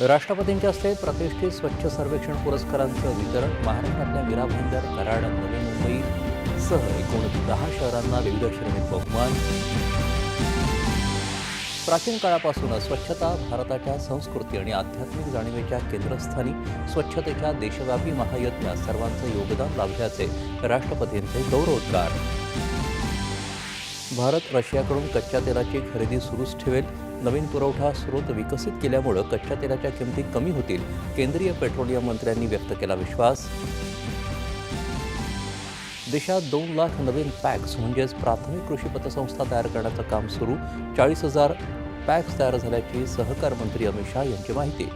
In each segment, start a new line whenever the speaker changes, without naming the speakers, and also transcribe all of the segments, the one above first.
राष्ट्रपतींच्या हस्ते प्रतिष्ठित स्वच्छ सर्वेक्षण पुरस्कारांचं वितरण महाराष्ट्रातल्या मीरा भाईंदर कराड नवी मुंबईसह एकूण दहा शहरांना विविध श्रेणीत बहुमान. प्राचीन काळापासूनच स्वच्छता भारताच्या संस्कृती आणि आध्यात्मिक जाणीवेच्या केंद्रस्थानी स्वच्छतेच्या देशव्यापी महायज्ञात सर्वांचं योगदान लाभल्याचे राष्ट्रपतींचे गौरवोद्गार. भारत रशियाकडून कच्च्या तेलाची खरेदी सुरूच ठेवेल नवीन पुरवठा स्रोत विकसित केल्यामुळं कच्च्या तेलाच्या किमती कमी होतील केंद्रीय पेट्रोलियम मंत्र्यांनी व्यक्त केला विश्वास. देशात दोन लाख नवीन पॅक्स म्हणजेच प्राथमिक कृषी पतसंस्था तयार करण्याचं काम सुरू चाळीस हजार पॅक्स तयार झाल्याची सहकार मंत्री अमित शहा यांची माहिती.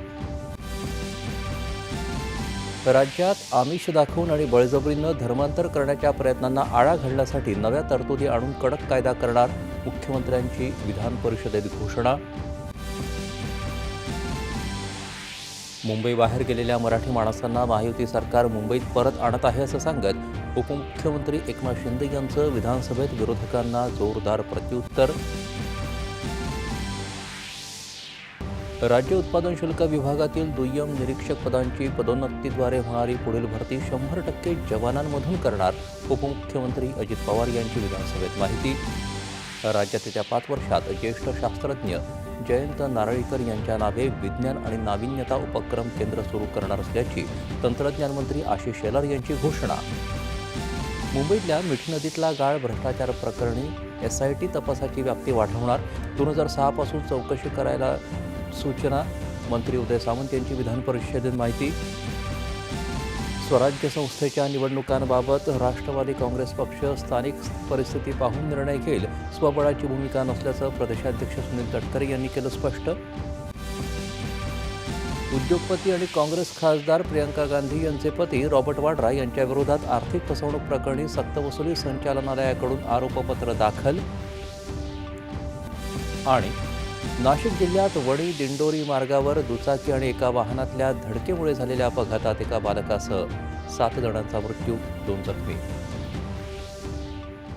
राज्यात आमिष दाखवून आणि बळजबरीनं धर्मांतर करण्याच्या प्रयत्नांना आळा घालण्यासाठी नव्या तरतुदी आणून कडक कायदा करणार मुख्यमंत्र्यांची विधान परिषदेत घोषणा. मुंबईबाहेर गेलेल्या मराठी माणसांना महायुती सरकार मुंबईत परत आणत आहे असं सांगत उपमुख्यमंत्री एकनाथ शिंदे यांचं विधानसभेत विरोधकांना जोरदार प्रत्युत्तर. राज्य उत्पादन शुल्क विभागातील दुय्यम निरीक्षक पदांची पदोन्नतीद्वारे होणारी पुढील भरती शंभर टक्के जवानांमधून करणार उपमुख्यमंत्री अजित पवार यांची विधानसभेत माहिती. राज्यात येत्या पाच वर्षात ज्येष्ठ शास्त्रज्ञ जयंत नारळीकर यांच्या नावे विज्ञान आणि नाविन्यता उपक्रम केंद्र सुरू करणार असल्याची तंत्रज्ञान मंत्री आशिष शेलार यांची घोषणा. मुंबईतल्या मिठी नदीतला गाळ भ्रष्टाचार प्रकरणी एस आय टी तपासाची व्याप्ती वाढवणार. दोन हजार सहापासून चौकशी करायला सूचना. मंत्री उदय सामंत यांची विधान परिषदेत माहिती. स्वराज्य संस्थेच्या निवडणुकांबाबत राष्ट्रवादी काँग्रेस पक्ष स्थानिक परिस्थिती पाहून निर्णय घेईल. स्वबळाची भूमिका नसल्याचं प्रदेशाध्यक्ष सुनील तटकरे यांनी केलं स्पष्ट. उद्योगपती आणि काँग्रेस खासदार प्रियंका गांधी यांचे पती रॉबर्ट वाड्रा यांच्या विरोधात आर्थिक फसवणूक प्रकरणी सक्तवसुली संचालनालयाकडून आरोपपत्र दाखल. आणि नाशिक जिल्ह्यात वडी दिंडोरी मार्गावर दुचाकी आणि एका वाहनातल्या धडकेमुळे झालेल्या अपघातात एका बालकासह सात जणांचा मृत्यू दोन जखमी.